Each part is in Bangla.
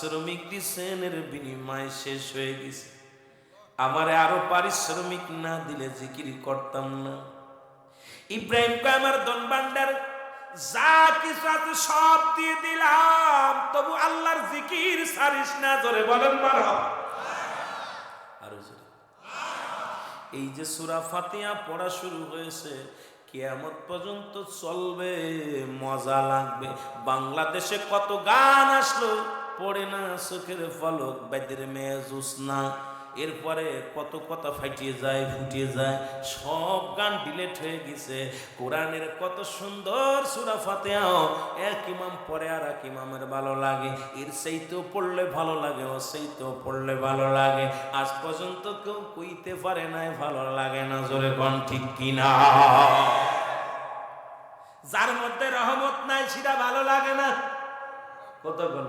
পারিশ্রমিক দিছেন, এর বিনিময় শেষ হয়ে গেছে। আমারে আরও পারিশ্রমিক না দিলে জিকির করতাম না। ইব্রাহিমকে আমার দন ভান্ডার যা কিছু আছে সব দিয়ে দিলাম, তবু আল্লাহর জিকির সারিস না। জোরে বলেন, মারহাবা। আরও জোরে। এই যে সুরা ফাতিয়া পড়া শুরু হয়েছে, কিয়ামত পর্যন্ত চলবে, মজা লাগবে। বাংলাদেশে কত গান আসলো পড়ে না, চোখের ফলক বেদের মেয়ে না। এরপরে কত কথা ফাটিয়ে যায়, ফুটিয়ে যায়, সব গান ডিলেট হয়ে গেছে। কোরআনের কত সুন্দর সুরা ফাতেহাও এক ইমাম পরে আর এক ইমামের ভালো লাগে। এর সেইতেও পড়লে ভালো লাগে ও সেইতেও পড়লে ভালো লাগে। আজ পর্যন্ত কেউ কইতে পারে নাই, ভালো লাগে না, জোরে কোন ঠিক কিনা। যার মধ্যে রহমত নাই, সেটা ভালো লাগে না। কত গণ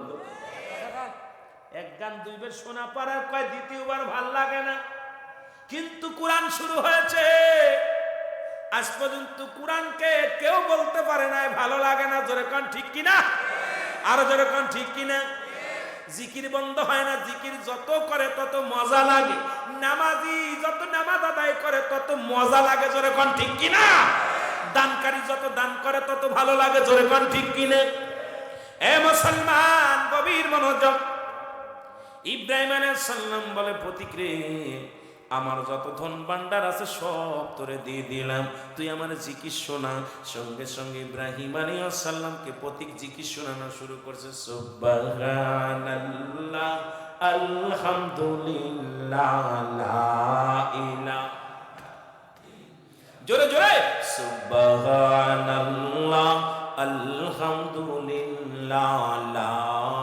এক গান দুইবার শোনা পারার কয় দ্বিতীয়বার ভালো লাগে না। কিন্তু কোরআন শুরু হয়েছে। আজ পর্যন্ত কোরআনকে কেউ বলতে পারে না, ভালো লাগে না, জোরে ঠিক কিনা আরও জোরে ঠিক কিনা জিকির বন্ধ হয় না, জিকির যত করে তত মজা লাগে। নামাজি যত নামাজ আদায় করে তত মজা লাগে, জোরে ঠিক কিনা দানকারী যত দান করে তত ভালো লাগে, জোরে ঠিক কিনা এ মুসলমান, গভীর মনোযোগ ইব্রাহিম সাল্লাম বলে প্রতিক্রিয়া আমার যত ধন ভান্ডার আছে সব তোরে দিয়ে দিলাম। তুই আমার জিকির শোনা। সঙ্গে সঙ্গে ইব্রাহিম আলী সাল্লামকে প্রতীক জিকির শোনানো শুরু করছে। সুবহানাল্লাহ, আলহামদুলিল্লাহ জোরে জোরে। সুবহানাল্লাহ, আলহামদুলিল্লাহ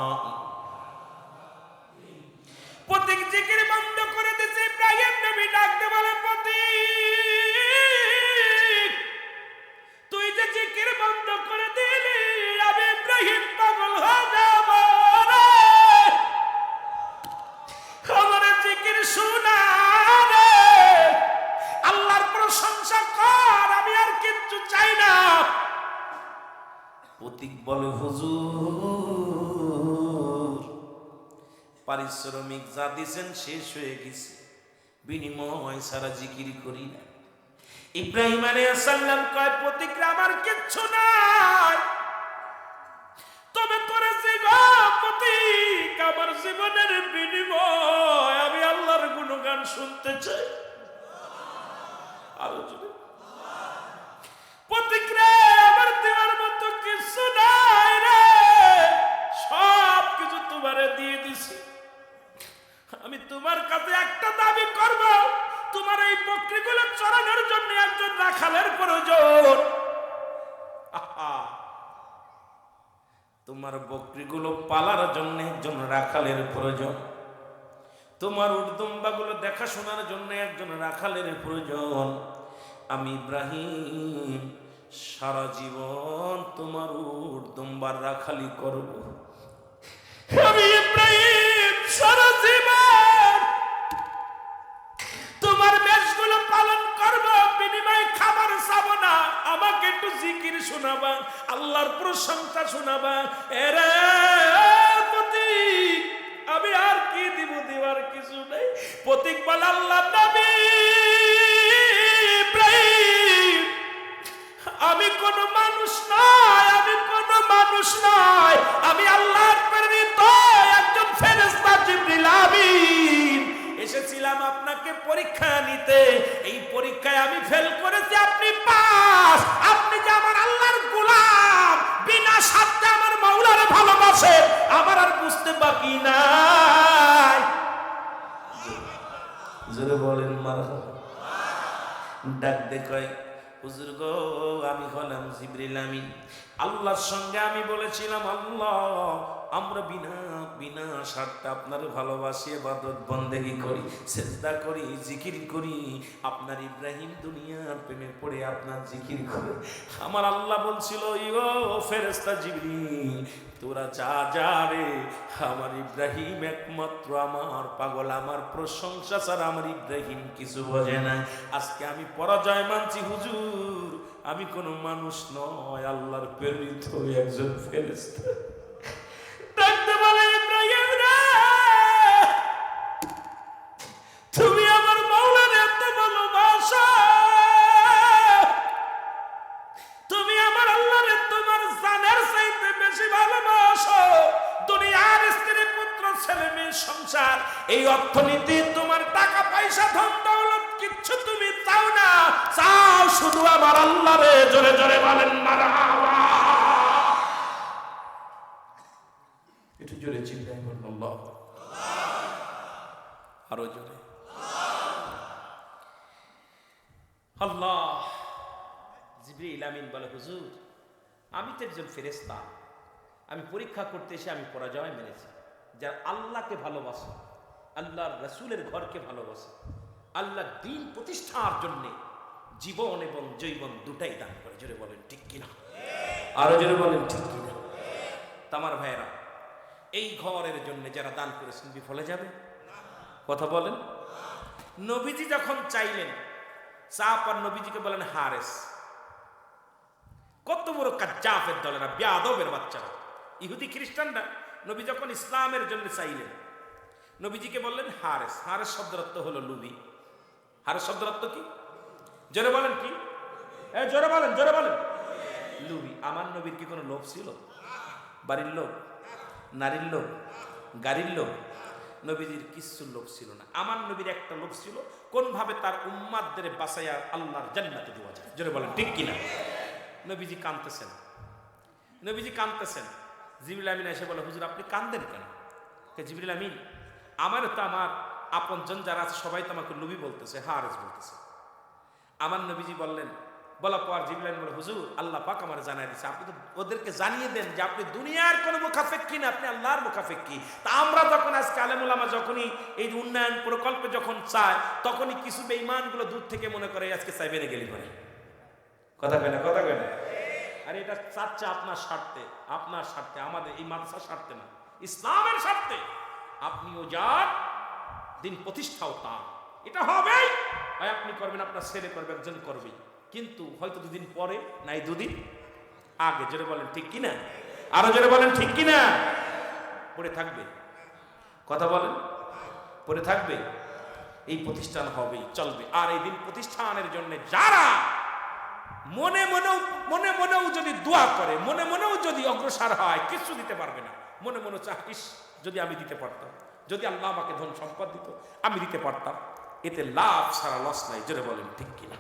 প্রতীক জিকির বন্ধ করে দিয়েছে ইব্রাহিম নবী ডাকতে বলে প্রতীক। তুই যে জিকির বন্ধ করে দিলি, আমি ইব্রাহিম পাগল হয়ে যাব রে। আমার জিকির শোনা আল্লাহর প্রশংসা কর, আমি আর কিচ্ছু চাই না। প্রতীক বলে, হুজুর পারিশ্রমিক যা দিছেন শেষ হয়ে গেছে। বিনিময় সারা জিকির করি না। ইব্রাহিম আলাইহিসসালাম কয়, প্রতিক্রিয়া আমার কিচ্ছু নাই। তবে প্রতীক, আমার জীবনের বিনিময়, আমি আল্লাহর গুণগান শুনতে চাই। আরও প্রতিক্রিয়া আমার দেওয়ার মতো কিছু নাই রে। সব কিছু তোমারে দিয়ে দিছি। আমি তোমার কাছে একটা দাবি করব। তোমার এই বকরিগুলো চড়ানোর জন্য একজন রাখালের প্রয়োজন। তোমার বকরিগুলো পালার জন্য একজন রাখালের প্রয়োজন। তোমার উর্দম্বাগুলো দেখাশোনার জন্য একজন রাখালের প্রয়োজন। আমি ইব্রাহিম, সারা জীবন তোমার উর্দম্বার রাখালি করব। আমি ইব্রাহিম, সারা জীবন আমাকে একটু জিকির শোনাবা, আল্লাহর প্রশংসা শোনাবা। এরে আমি আর কি দিব দেওয়ার কিছু নেই। প্রতীক বল আল্লাহ নবী আমি কোন মানুষ নয়, আমি কোন মানুষ নয়। আমি আল্লাহর প্রেরিত একজন ফেরেশতা জিবরিল আমিন। এসেছিলাম আপনাকে পরীক্ষা নিতে। এই পরীক্ষায় আমি ফেল করেছি, আপনি ডাক দে কয়, হুজুর গো, আমি হলাম জিবরিল আমিন। আল্লাহর সঙ্গে আমি বলেছিলাম, আল্লাহ, আমরা বিনা বিনা স্বার্থে আপনার ভালোবাসি বাদত বন্দেগি করি চেষ্টা করি, জিকির করি। আপনার ইব্রাহিম দুনিয়ার প্রেমে পড়ে আপনার জিকির করে। আমার আল্লাহ বলছিল, ইগো ফেরেস্তা জিবরিল, তোরা যা যা রে, আমার ইব্রাহিম একমাত্র আমার পাগল, আমার প্রশংসা ছাড়া আমার ইব্রাহিম কিছু বোঝে না। আজকে আমি পরাজয় মানছি, হুজুর। আমি কোনো মানুষ নয়, আল্লাহর প্রেরিত একজন ফেরেস্তা একজন ফেরেস্তা আমি পরীক্ষা করতে এসে আমি পরাজয় মেনেছি। যার আল্লাহকে ভালোবাসে, আল্লাহর রসুলের ঘরকে ভালোবাসে, আল্লাহর দিন প্রতিষ্ঠার জন্যে জীবন এবং জৈবন দুটাই দান করে। জোরে বলেন, ঠিক কিনা? আরও জোরে বলেন, ঠিক কিনা? তামার ভাইয়েরা, এই ঘরের জন্য যারা দান করেছেন বিফলে যাবে? কথা বলেন। নবীজি যখন চাইলেন চাপ আর নবীজিকে বলেন হারেস। কত বড় কাজ্জাফের দলেরা বেয়াদবের বাচ্চারা। ইহুদি খ্রিস্টানরা নবী যখন ইসলামের জন্য চাইলেন, নবীজিকে বললেন, হারেস। হারেস শব্দের অর্থ হলো লুবি। হারেস শব্দের অর্থ কি? জোরে বলেন কি? জোরে বলেন জোরে বলেন। লুবি, আমার নবীর কি কোনো লোভ ছিল? বাড়ির লোক নারীর লোক গাড়ির লোভ? নবীজির কিচ্ছু লোভ ছিল না। আমার নবীর একটা লোভ ছিল, কোনভাবে তার উম্মাদদের বাসাইয়া আল্লাহর জান্নাতে দেওয়া যায়। জোরে বলেন, ঠিক কিনা? নবীজি কাঁদতেছেন। নবীজি কাঁদতেছেন। জিবরিল আমিন এসে বলে, হুজুর, আপনি কান্দেন কেন? কে, জিবরিল আমিন, আমার তো আমার আপনজন যারা আছে, সবাই তো আমাকে লুবি বলতেছে হারেস বলতেছে। আমার নবীজি বললেন বলা পর জিবলাইন বলে, হুজুর, আল্লাহ পাক আমার জানাই দিচ্ছে আপনি তো ওদেরকে জানিয়ে দেন যে আপনি দুনিয়ার কোনো মুখাফেক্ষি না, আপনি আল্লাহর মুখাফেক্ষি তা আমরা যখন আজকে আলেমুলামা যখনই এই উন্নয়ন প্রকল্পে যখন চায় তখনই কিছু বেঈমানগুলো দূর থেকে মনে করে আজকে চাই বেড়ে গেলি করে কথা কয় না, কথা কয় না। আর এটা চাচ্ছে আপনার স্বার্থে আপনার স্বার্থে, আমাদের এই মাদ্রাসার স্বার্থে না, ইসলামের স্বার্থে। আপনিও যান, দিন প্রতিষ্ঠাও তা এটা হবেই। হয় আপনি করবেন, আপনার ছেলে করবে, একজন করবেই। কিন্তু হয়তো দুদিন পরে, নাই দুদিন আগে, জোরে বলেন ঠিক কিনা? আরও জোরে বলেন ঠিক কিনা? পড়ে থাকবে। কথা বলেন। পড়ে থাকবে। এই প্রতিষ্ঠান হবেই, চলবে। আর এই দিন প্রতিষ্ঠানের জন্য যারা মনে মনেও মনে মনেও যদি দোয়া করে, মনে মনেও যদি অগ্রসর হয় কিছু দিতে পারবে না। মনে মনে চাহিস যদি আমি দিতে পারতাম, যদি আল্লাহ আমাকে ধন সম্পদ দিত, আমি দিতে পারতাম। এতে লাভ সারা লস নাই। জোরে বলেন, ঠিক কিনা?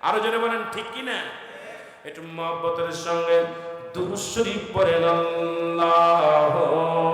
আরও জোরে বলেন, ঠিক কিনা? একটু মহব্বতের সঙ্গে দুরুশরীফ পড়েন আল্লাহুম্মা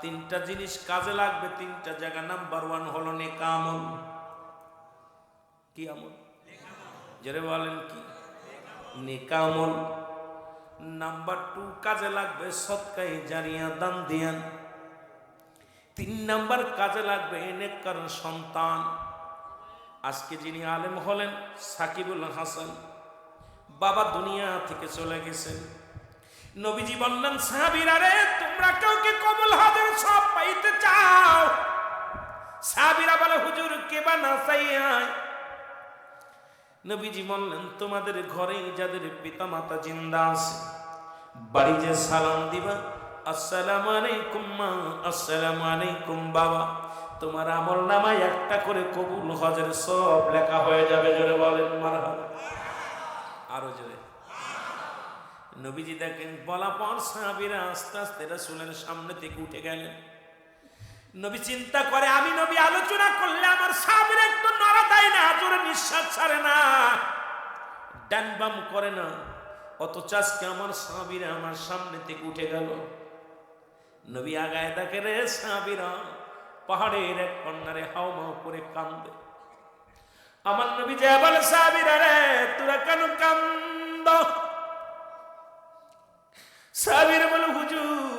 তিনটা জিনিস কাজে লাগবে, তিনটা জায়গা নাম্বার ওয়ান হলো নেকামল। কি আমল জেরে বলেন কি? নেকামল। নাম্বার টু কাজে লাগবে সৎকাই জারিয়া দান দিয়ান। তিন নাম্বার কাজে লাগবে নেকর সন্তান। আজকে যিনি আলেম হলেন সাকিবুল হাসান, বাবা দুনিয়া থেকে চলে গেছেন। নবীজি বললেন, সাহাবিরা রে, তোমরা কাউকে কবুল হাজার সব পাইতে চাও? সাহাবিরা বলে, হুজুর, কে বা না চাইয়ায় নবীজি বললেন, তোমাদের ঘরে যাদের পিতা মাতা জিন্দা আছে, বাড়ি যে সালাম দিবা, আসসালামু আলাইকুম মা, আসসালামু আলাইকুম বাবা, তোমার আমল নামায় একটা করে কবুল হজের সব লেখা হয়ে যাবে, জোরে বলেন মারহাবা। আরও জোরে। নবীজি দেখেন, বলা পর সাহাবিরা আস্তে আস্তে রাসূলের সামনে থেকে উঠে গেলেন। নবী চিন্তা করে, আমি নবী, আলোচনা করলে আমার সাহাবিরা একটু নড়া দেয় না, জোরে নিঃশ্বাস ছাড়ে না। ডান করে না। অত চাষকে আমার সাহাবিরা আমার সামনে থেকে উঠে গেল। নবী আগায় দেখে, রে সাহাবিরা, পাহাড়ের এক কন্যারে হাও মাও করে কান্দে। আমার নবী যে বলে, সাহাবিরা রে, তোরা কেন কান্দ? সাহাবিরা বলে, হুজুর,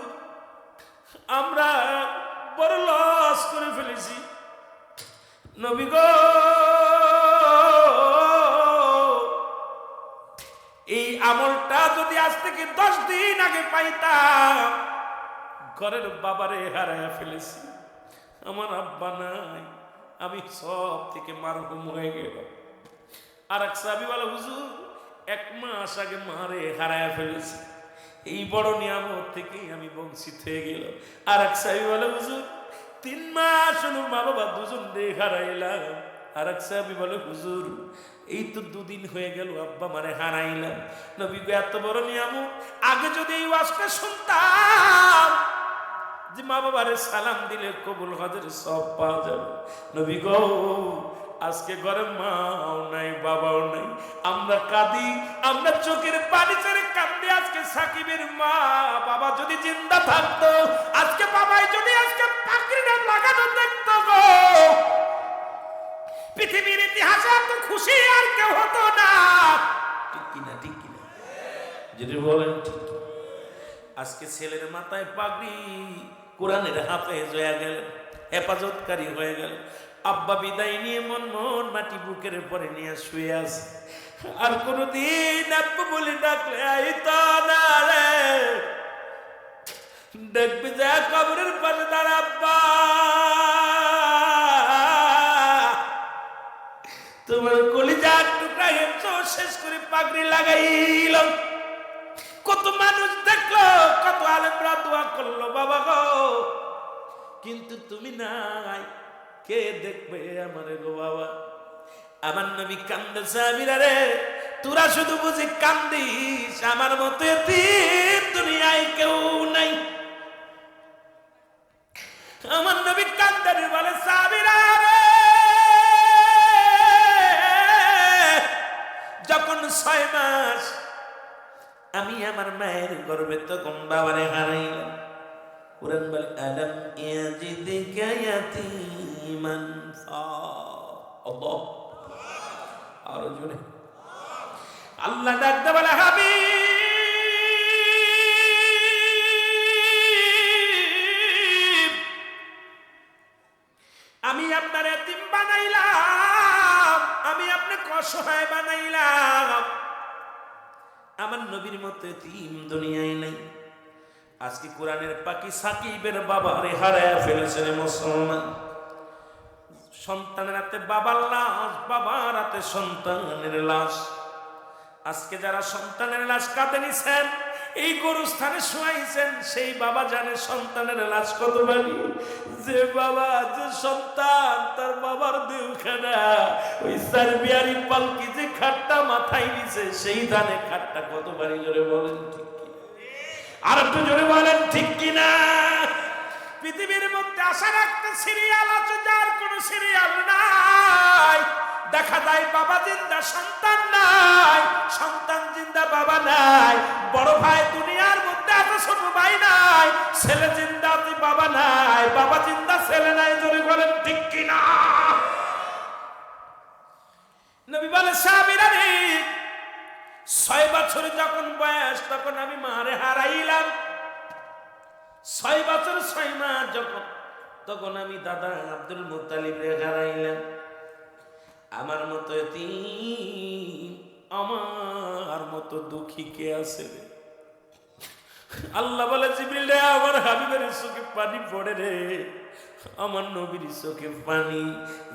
আমরা বড় লস করে ফেলেছি। নবী গো, এই আমলটা যদি আজ থেকে দশ দিন আগে পাইতাম, ঘরের বাবারে হারায় ফেলেছি। আমার আব্বা নাই, আমি সব থেকে মারহুম হয়ে গেল আর এক সাবি বলে, হুজুর, এক মাস আগে মারে হারায় ফেলেছি। এই বড় নিয়ামত থেকেই আমি বঞ্চিত হয়ে গেল আর এক সাহেব বলে, হুজুর, তিন মাস হলো মা বাবা দুজন দিয়ে হারাইলাম। আর এক সাহেব বলে, হুজুর, এই তো দুদিন হয়ে গেল, আব্বা মারে হারাইলাম। নবী গো, এত বড় নিয়ামত। আগে যদি এই ওয়াজটা শুনতাম যে মা বাবারে সালাম দিলে কবুল হজের সব পাওয়া যাবে। নবী গো আজকে ঘরে মাও নাই, বাবাও নাই। আমরা কাঁদি, আমরা চোখের পানি ছেড়ে কান্দি আজকে সাকিবের মা, বাবা যদি জিন্দা থাকতো, আজকে বাবাই যদি আজকে পাখিটা লাগানো দেখতো গো। পৃথিবীর ইতিহাসে এত খুশি আর কেউ হতো না। ঠিক কিনা ঠিক কিনা? যদি বলেন ঠিক আজকে ছেলের মাথায় পাগড়ি, কোরআনের হাফেজ হয়ে গেলেন হেফাজতকারী হয়ে গেল। আব্বা বিদায় নিয়ে মন মন মাটি বুকের পরে নিয়ে শুয়ে আছে। আর কোনদিন আব্বু বলে ডাকলে আইতো দেখবে যা কবরের পাশে দাঁড়া আব্বা। তোমার কলিজার টুকরা হেমছো শেষ করে পাগড়ি লাগাইলাম কত মানুষ দেখল, কত আলেমরা দোয়া করল, বাবা গো, কিন্তু তুমি নাই। কে দেখবে আমারে গো বাবা? আমার নবী কান্দে সাবিরা রে, তোরা শুধু বুঝি কান্দিস, আমার মতো দুনিয়ায় কেউ নাই। আমার নবী কান্দারি বলে সাবিরা রে, যখন ছয় মাস আমি আমার মায়ের গর্বে তখন বাবারে হারাইলাম। কোরআন বলে, আলম ইয়াজিদিকা ইয়াতীমান আরও জোরে। আল্লাহ ডাকতে হাবিব। আমি আপনার এতিম বানাইলাম, আমি আপনাকে অসহায় বানাইলাম। আমার নবীর মতো এতিম দুনিয়ায় নাই। আজকে কোরআনের পাখি সাকিবের বাবারে হারায় ফেলেছে রে মুসলমান। সন্তানের হাতে বাবার লাশ, বাবার হাতে সন্তানের লাশ। আজকে যারা সন্তানের লাশ কাঁদে নিছেন, এই গরুস্থানে শোয়াইছেন, সেই বাবা জানে সন্তানের লাশ কত বাড়ি যে বাবা, যে সন্তান, তার বাবার দেহখানা ওই সার্বিয়ারি পালকি যে খাটটা মাথায় নিছে, সেই ধানে খাটটা কত বাড়ি জোরে বলেন ঠিক আর একটু জোরে বলেন ঠিক কিনা? পৃথিবীর মধ্যে আসার একটা সিরিয়াল আছে, যার বাবা জিন্দা, সন্তান নাই। সন্তান জিন্দা, বাবা নাই। বড় ভাই দুনিয়ার মধ্যে এত ছোট ভাই নাই। ছেলে জিন্দা বাবা নাই। বাবা জিন্দা, ছেলে নাই, যদি বলেন ঠিক কিনা? নবী বলে সাহাবীরা রে ছয় বছর যখন বয়স, তখন আমি মারে হারাইলাম। ছয় বছর, ছয় মাস যখন, তখন আমি দাদা আব্দুল মুতালিব রে হারাইলাম। আমার মতো আমার মতো দুঃখী কে আছে আল্লাহ বলে, জিবরিল রে, আমার হাবিবের চোখে পানি পড়ে রে। আমার নবীর চোখে পানি,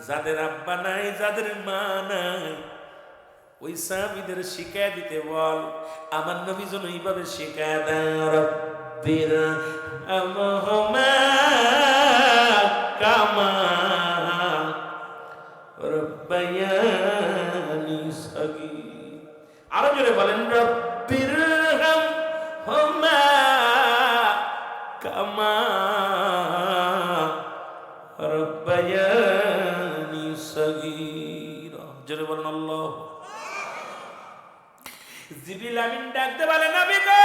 যাদের আব্বা নাই, যাদের মা নাই। ওই সাহাবিদের শিখায় দিতে বল। আমার নবী যেন এইভাবে শিখায় দেয়, রব্বির জিবিল আমিন ডাকতে বলে নবী গো।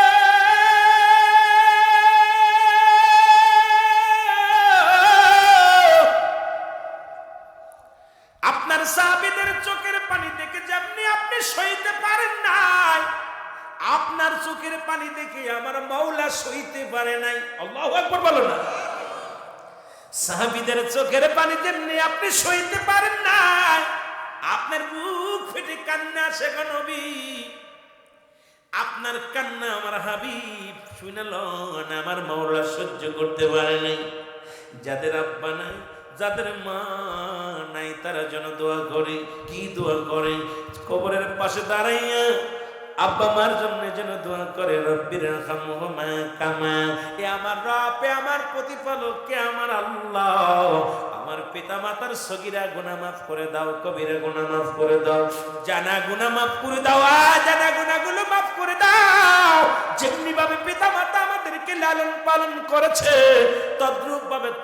আপনার সাহাবীদের চোখের পানি দেখে যেমনি আপনি সইতে পারেন নাই, আপনার চোখের পানি দেখে আমার মাওলা সইতে পারে নাই। আল্লাহু আকবার বলো না। সাহাবীদের চোখের পানি যেমনি আপনি সইতে পারেন নাই, আপনার বুক ফেটে কান্না আসে নবী। আপনার কান্না আমার হাবিব শুনালন আমার মাওলা সহ্য করতে পারে নাই। যাদের আব্বা নাই, যাদের মা নাই, তারা যেন দোয়া করে, কি দোয়া করে? কবরের পাশে দাঁড়াইয়া আব্বা মার জন্য যেন দোয়া করে, রব্বির কামা। এ আমার রব আমার প্রতিপালক কে আমার আল্লাহ। আমার পিতা মাতার সগিরা গুনাহ মাফ করে দাও, কবিরা গুনাহ মাফ করে দাও। জানা গুনাহ মাফ করে দাও, আ জানা গুনাহগুলো মাফ করে দাও যেমনি পিতা মাতা আমাদেরকে লালন পালন করেছে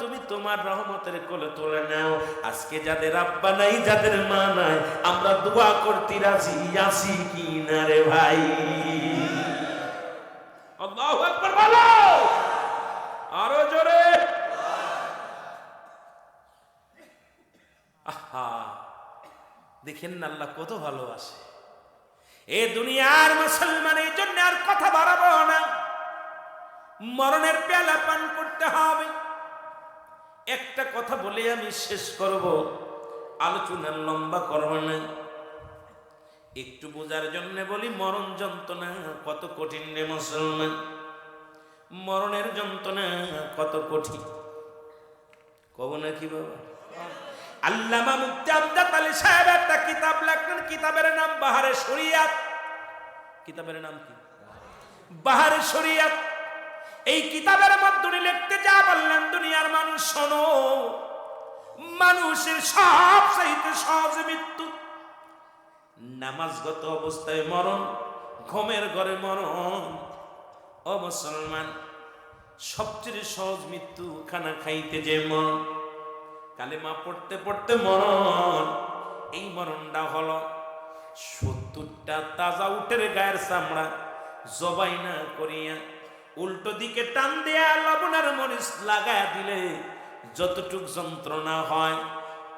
তুমি তোমার রহমতের কোলে তুলে নাও। আজকে যাদের আব্বা নাই, যাদের মা নাই, আমরা দোয়া করতে রাজি আছি কি না রে ভাই? আল্লাহু আকবার বলো! আরও জোরে। আহা, দেখেন না আল্লাহ কত ভালোবাসে। এ দুনিয়ার মুসলমান, এই জন্য আর কথা বাড়াবো না। মরণের পেলা পান করতে হবে। একটা কথা বলে আমি শেষ করব। আলোচনা লম্বা করব না। একটু বোঝার জন্য বলি, মরণ যন্ত্রণা কত কঠিন রে মুসলমান। মরণের যন্ত্রণা কত কঠিন। কব না কি বাবা? আল্লামা মুফতি আমজাদ আলী সাহেব একটা কিতাব লেখলেন কিতাবের নাম বাহারে শরিয়াত। কিতাবের নাম কি? বাহারে শরিয়াত। এই কিতাবের মধ্যে লিখতে যা বললেন দুনিয়ার মানুষ, শোনো। মানুষের সব চাইতে সহজ মৃত্যু। নামাজগত অবস্থায় মরণ, ঘুমের ঘরে মরণ। ও মুসলমান, সবচেয়ে সহজ মৃত্যু খানা খাইতে যে মরণ কালেমা পড়তে পড়তে মরণ। এই মরণটা হলো সত্তরটা তাজা উটের গায়ের চামড়া জবাই না করিয়া উল্টো দিকে টান দেয়া লবণার মরিচ লাগায়া দিলে যতটুক যন্ত্রণা হয়,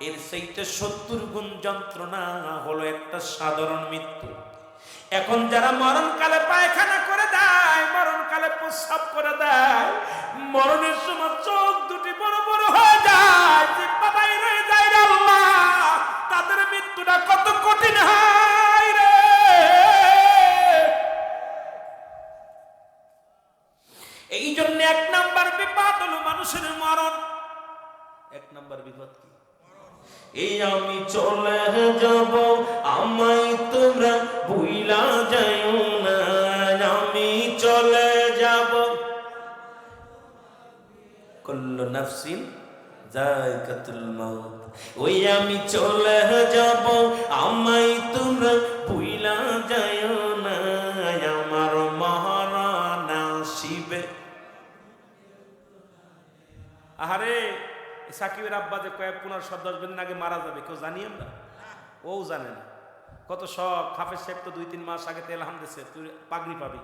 এর সেইটা সত্তর গুণ যন্ত্রণা হলো একটা সাধারণ মৃত্যু। এখন যারা মরণকালে পায়খানা করে দেয়, মরণকালে প্রস্রাব করে দেয়, মরণের সময় চোখ হয়ে যায় জিব্বা বাইর যায় আল্লাহ, তাদের মৃত্যুটা কত কঠিন হয় রে। এই জন্য এক নাম্বার বিপদ হলো মানুষের মরণ। এক নাম্বার বিপদ কি? এই আমি চলে যাব, আমায় তোমরা ভুইলা যাইও না, আমি চলে যাব। কুল্লু নাফসিন জায়কাতুল মাউত। ওই আমি চলে যাব, আমায় তোমরা ভুইলা যাইও না, আমার মহারানা শিবে আহারে সাকিবের আব্বা যে কয়েক পনেরো সব দশ দিন আগে মারা যাবে, কেউ জানি আমরা? ও জানে না। কত শখ, হাফেজ সাহেব তো দুই তিন মাস আগে তেল হাম দিছে, তুই পাগড়ি পাবি।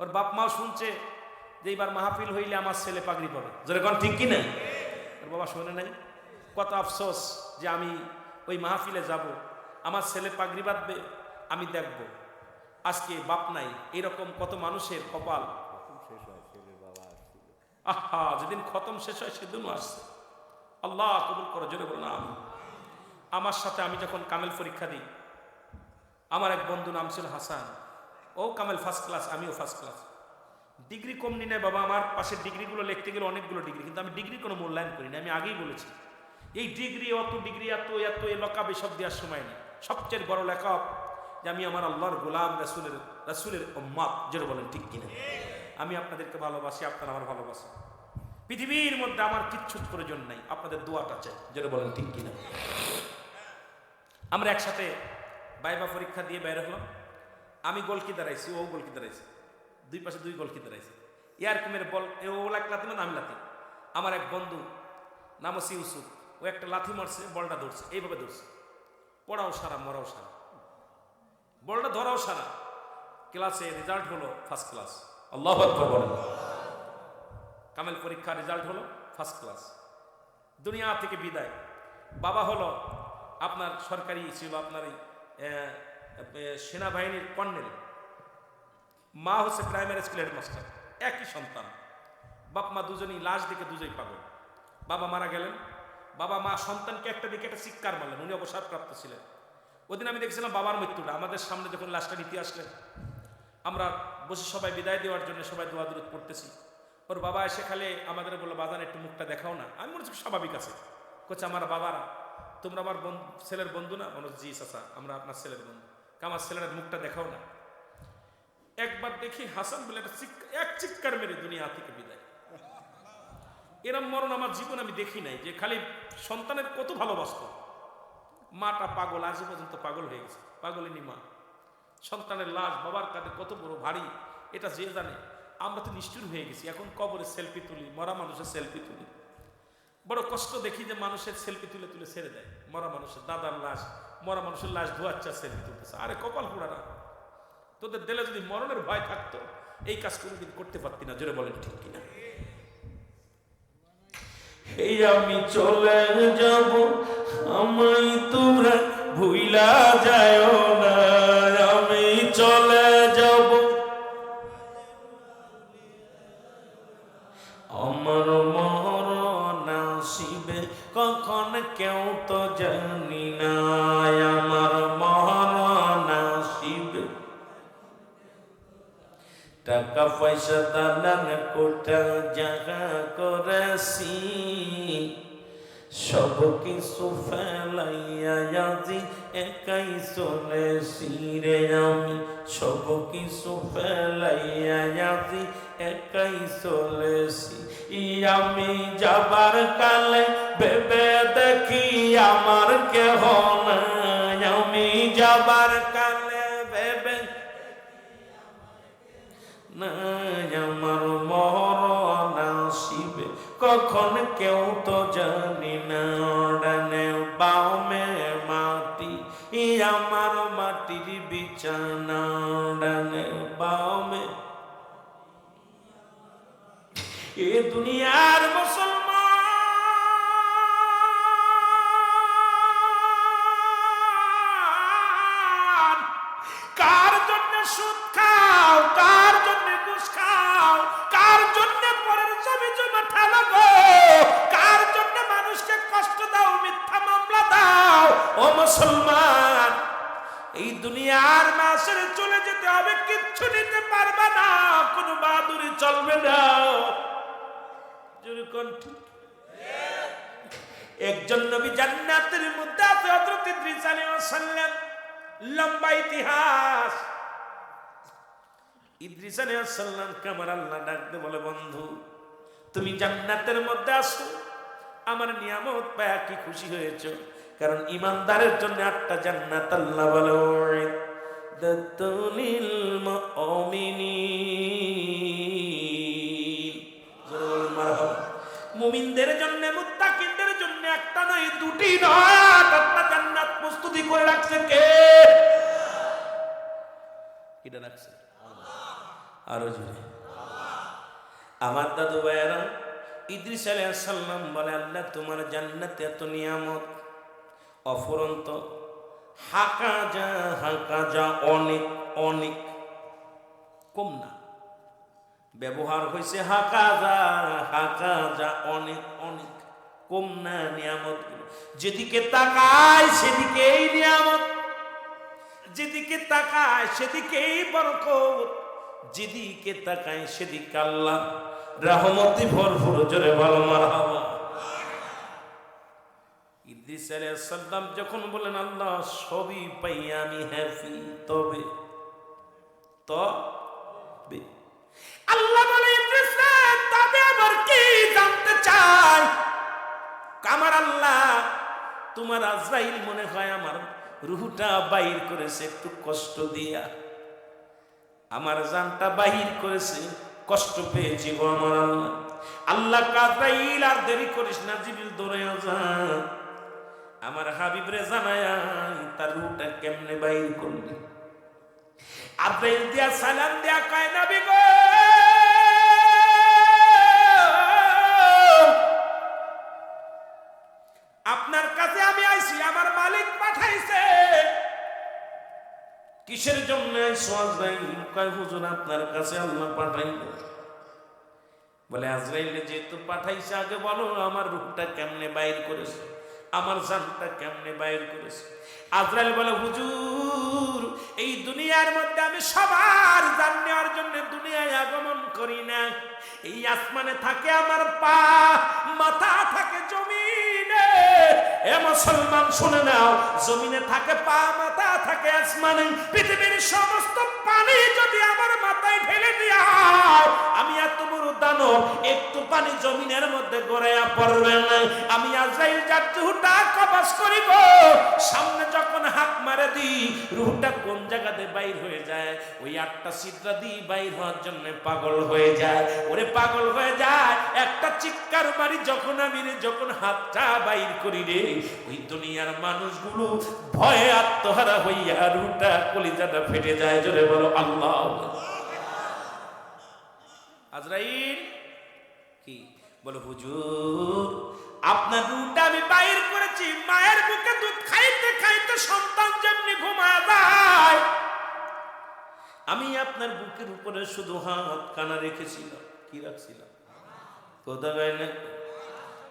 ওর বাপ মাও শুনছে যে এইবার মাহফিল হইলে আমার ছেলে পাগড়ি পাবে। যেরকম ঠিক কি ওর বাবা শোনে নাই? কত আফসোস যে আমি ওই মাহফিলে যাব। আমার ছেলে পাগড়ি বাঁধবে, আমি দেখব। আজকে বাপ নাই, এরকম কত মানুষের কপাল। আহা, যেদিন খতম শেষ হয়, সেদিনও আসছে। আল্লাহ কবুল করো, জোরে বলো না আমি আমার সাথে আমি যখন কামেল পরীক্ষা দিই, আমার এক বন্ধু নাম ছিল হাসান। ও কামেল ফার্স্ট ক্লাস আমিও ফার্স্ট ক্লাস ডিগ্রি কম নি নাই বাবা, আমার পাশের ডিগ্রিগুলো লিখতে গেলে অনেকগুলো ডিগ্রি কিন্তু আমি ডিগ্রি কোনো মূল্যায়ন করি না আমি আগেই বলেছি। এই ডিগ্রি অত ডিগ্রি এত এত, এ লকাবে সব দেওয়ার সময় নেই। সবচেয়ে বড় লেখক যে আমি আমার আল্লাহর গোলাম রাসুলের রাসুলের উম্মাদ যেটা বলেন ঠিক কিনা। আমি আপনাদেরকে ভালোবাসি, আপনারা আমার ভালোবাসেন। পৃথিবীর মধ্যে আমার কিচ্ছু প্রয়োজন নাই, আপনাদের দোয়াটা চাই, যেটা বলেন ঠিক কিনা। আমরা একসাথে বাইবা পরীক্ষা দিয়ে বাইরে হলাম। আমি গোলকি দাঁড়াইছি ও গোলকি দাঁড়াইছি দুই পাশে দুই গোলকি দাঁড়াইছি ইয়ার কুমের বল ও লাখ লাথি মানে আমি লাথি। আমার এক বন্ধু, নাম হচ্ছে ইউসুফ, ও একটা লাথি মারছে, বলটা ধরছে, এইভাবে ধরছে। পড়াও সারা, মরাও সারা। বলটা ধরাও সারা। ক্লাসে রেজাল্ট হলো ফার্স্ট ক্লাস আল্লাহ কামেল পরীক্ষার রেজাল্ট হলো ফার্স্ট ক্লাস দুনিয়া থেকে বিদায়। বাবা হলো আপনার সরকারি ছিল আপনার এই সেনাবাহিনীর কর্নেল। মা হচ্ছে প্রাইমারি স্কুল হেডমাস্টার একই সন্তান। বাপ মা দুজনই লাশ দেখে দুজনেই পাগল। বাবা মারা গেলেন। বাবা মা সন্তানকে একটা দিকে একটা চিৎকার মারলেন, উনি অবসরপ্রাপ্ত ছিলেন। ওদিন আমি দেখছিলাম বাবার মৃত্যুটা, আমাদের সামনে যখন লাশটা নিতে আসলেন, আমরা বসে সবাই বিদায় দেওয়ার জন্য সবাই দোয়া দূরত পড়তেছি। ওর বাবা এসে খালে আমাদের বলল, বাজান, একটু মুখটা দেখাও না। আমি মনে হচ্ছে স্বাভাবিক আছে। কোচ আমার বাবারা, তোমরা আমার ছেলের বন্ধু না? মনে জি চাচা, আমরা আপনার ছেলের বন্ধু। আমার ছেলের মুখটা দেখাও না। একবার দেখি হাসান বলে একটা এক চিৎকার মেরে দুনিয়া থেকে বিদায় এরম মরণ আমার জীবন আমি দেখি নাই যে খালি সন্তানের কত ভালোবাসত মাটা পাগল আজ পর্যন্ত পাগল হয়ে গেছে পাগলিনী মা সন্তানের লাশ বাবার কাঁধে কত বড় ভারী এটা যে জানে আমরা তো নিষ্ঠুর হয়ে গেছি এখন কবরে সেলফি তুলি, মরা মানুষের সেলফি তুলি। বড় কষ্ট দেখি যে মানুষের সেলফি তুলে তুলে ছেড়ে দেয়। মরা মানুষের দাদার লাশ, মরা মানুষের লাশ ধোয়াচ্ছা সেলফি তুলতেছে। আরে কপাল পোড়ারা তোদের দিলে যদি মরণের ভয় থাকতো, এই কাজ কোনোদিন করতে পারতি না। জোরে বলেন ঠিক কিনা? এই আমি চলে যাব, আমায় তোমরা ভুইলা যায় না। পয়সা কোটা জাগা করেছি, সব কিছু ফেলাইয়াজি একাই চলে রে আমি। সব কিছু ফেলাইয়া আজি একাই চলেছি। আমি যাবার কালে ভেবে দেখি আমার কেহ নাই। আমি যাবার কালে ভেবে নাই। কখন কেউ তো জানি না ডানে বামে মাটি, ই আমার মাটির বিছানা ডানে বামে এ দুনিয়ার মুসলমান, কার জন্য সুদ খাও, কার জন্য খাও, কার জন্য কষ্ট দাও, মিথ্যা মামলা দাও। ও মুসলমান, এই দুনিয়ার মাসের চলে যেতে হবে, কিচ্ছু নিতে পারবে না, কোনো বাহাদুরি চলবে না। একজন নবী জান্নাতের মধ্যে আছে, হযরত ইদ্রিস আলাইহিস সালাম। লম্বা ইতিহাস। ইদ্রিস আলাইহিস সালাম কামার আল্লাহ ডাকতে বলে, বন্ধু, তুমি জান্নাতের মধ্যে আসো আমার নিয়ামত পায়া কি খুশি হয়েছ? কারণ ইমানদারের জন্য আটটা জান্নাত আল্লাহ বলো দত্তলিল মুমিনদের জন্য, মুত্তাকিনদের জন্য একটা নয়, দুটি নয়, আটটা জান্নাত প্রস্তুতি করে রাখছে কে? কিটা রাখছে। আরও জোরে। আমার দাদু ভাইয়েরা ইদ্রিস আলাইসাল্লাম বলে, আল্লাহ, তোমার জান্নাতে এত নিয়ামত। অফুরন্ত। হাকা যা হাকা যা, অনেক অনেক। কম না। ব্যবহার হয়েছে হাকা যা হাকা যা, অনেক অনেক। কম না নিয়ামত যেদিকে তাকায় সেদিকেই নিয়ামত। যেদিকে তাকায় সেদিকেই বরকত। যেদিকে তাকায় সেদিকে আল্লাহ। রহমতি ভরপুর, জোরে ভালো মারহাবা। যখন বলেন, আল্লাহ, সবই পাই আমি হ্যাপি তবে তবে। আল্লাহ বলে তবে আবার কি জানতে চাই? আমার আল্লাহ, তোমার আজরাইল মনে হয় আমার রুহুটা বাহির করেছে, একটু কষ্ট দিয়া। আমার জানটা বাহির করেছে। কষ্ট পেয়েছি গো আমার। আল্লাহ আল্লাহ কাজরাইল আর দেরি করিস না, জিবিল দৌড়ে যা আমার হাবিব রে জানায়, তার রুটা কেমনে বাইর করলি? আব্রাইল দিয়া সালাম দিয়া কয় না গো! কিসের জন্য আইছো আজরাইল কয়, হুজুর, আপনার কাছে আল্লাহ পাঠাইল। বলে, আজরাইলে যেহেতু পাঠাইছে, আগে বলো আমার রূপটা কেমনে বাইর করেছে? আমার জানটা কেমনে বাইর করেছে? আজরাইল বলে, হুজুর, এই দুনিয়ার মধ্যে আমি সবার জান নেওয়ার জন্য দুনিয়ায় আগমন করি না। এই আসমানে থাকে আমার পা, মাথা থাকে জমিনে মুসলমান শুনে নাও, জমিনে থাকে পা, মাথা থাকে আসমানে, পৃথিবীর সমস্ত পানি যদি আমার মাথায় ঢেলে দেওয়া আমি এত বড় দানব, একটু পানি জমিনের মধ্যে গড়াইয়া পড়বে না। আমি আজরাইল যার রুহটা কবাস করিব, সামনে যখন হাত মারে দিই রুহটা কোন জায়গাতে বাইর হয়ে যায়? ওই আটটা সিদ্রা দিয়ে বাইর হওয়ার জন্য পাগল হয়ে যায়। ওরে পাগল হয়ে যায়, একটা চিৎকার মারি যখন আমি রে, যখন হাতটা বাইর করি রে ওই দুনিয়ার মানুষগুলো ভয়ে আত্মহারা হইয়া রুহটা কলিজাটা ফেটে যায়, জোরে বলো, আল্লাহ। আজরাইল, কি? বলো, হুজুর আপনার রুটা আমি বাইর করেছি, মায়ের বুকে দুধ খাইতে খাইতে সন্তান যেমনি ঘুমায় যায়, আমি আপনার বুকের উপরে শুধু হাত কানা রেখেছিলাম। কি রাখছিলাম? কোথায় না?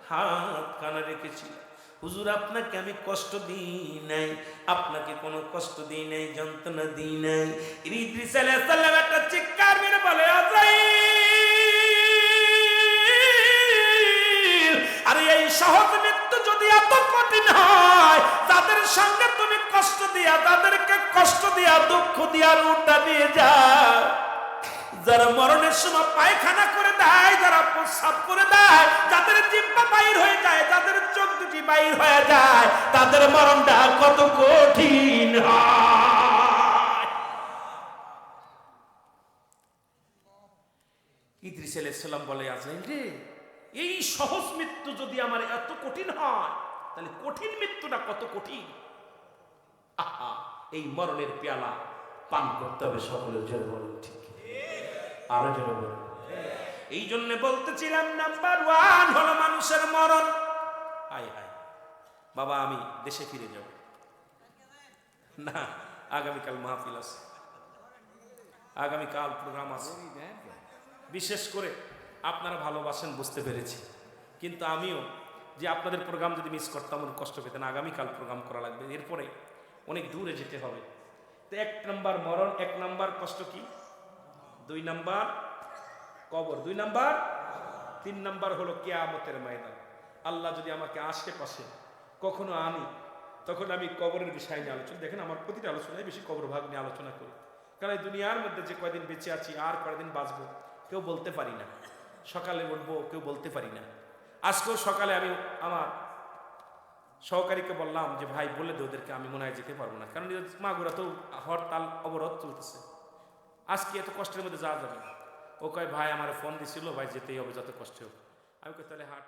হাত কানা রেখেছিলাম। হুজুর, আপনাকে আমি কষ্ট দিই নাই, আপনাকে কোনো কষ্ট দিই নাই, যন্ত্রণা দিই নাই। ইদ্রিস আলাইহিস একটা চিৎকার মেরে বলে, আজরাইল, আরে এই সহজ মৃত্যু যদি এত কঠিন হয় তাদের সঙ্গে তুমি কষ্ট দিয়া তাদেরকে কষ্ট দিয়া, দুঃখ দিয়া, রুটা দিয়ে যাও যারা মরণের সময় পায়খানা করে দেয়, যারা প্রস্রাব করে দেয়, যাদের জিব্বা বাইর হয়ে যায়, যাদের চোখ দুটি বাইর হয়ে যায়, তাদের মরণটা কত কঠিন ইদ্রিস আলাইসাল্লাম বলে, আজরাইল রে, এই সহজ মৃত্যু যদি আমার এত কঠিন হয়, তাহলে কঠিন মৃত্যুটা কত কঠিন? আহা, এই মরণের পেয়ালা পান করতে হবে সকলের জন্য ঠিক আরও জন্য বলেন। এই জন্য বলতেছিলাম নাম্বার ওয়ান হলো মানুষের মরণ। হাই হাই বাবা, আমি দেশে ফিরে যাব। না, আগামীকাল মাহফিল আছে। আগামীকাল প্রোগ্রাম আছে। বিশেষ করে আপনারা ভালোবাসেন, বুঝতে পেরেছি। কিন্তু আমিও যে আপনাদের প্রোগ্রাম যদি মিস করতাম, অনেক কষ্ট পেতেন। আগামীকাল প্রোগ্রাম করা লাগবে। এরপরে অনেক দূরে যেতে হবে। তো এক নাম্বার মরণ, এক নাম্বার কষ্ট কি? দুই নাম্বার কবর, দুই নাম্বার তিন নাম্বার হলো কেয়ামতের ময়দান। আল্লাহ যদি আমাকে আশেপাশে কখনো আনি, তখন আমি কবরের বিষয় নিয়ে আলোচনা, দেখেন আমার প্রতিটা আলোচনায় বেশি কবর ভাগ নিয়ে আলোচনা করি। কারণ এই দুনিয়ার মধ্যে যে কয়দিন বেঁচে আছি, আর কয়দিন বাঁচবো, কেউ বলতে পারি না। সকালে উঠবো, কেউ বলতে পারি না। আজকেও সকালে আমি আমার সহকারীকে বললাম যে, ভাই, বলে দে ওদেরকে, আমি মনে হয় যেতে পারব না। কারণ মাগুরা তো হরতাল, অবরোধ চলতেছে। আজকে এত কষ্টের মধ্যে যাওয়া যাবে ও কয়, ভাই, আমার ফোন দিছিল, ভাই, যেতেই হবে, যত কষ্ট হোক। আমি কই, তাহলে হাট।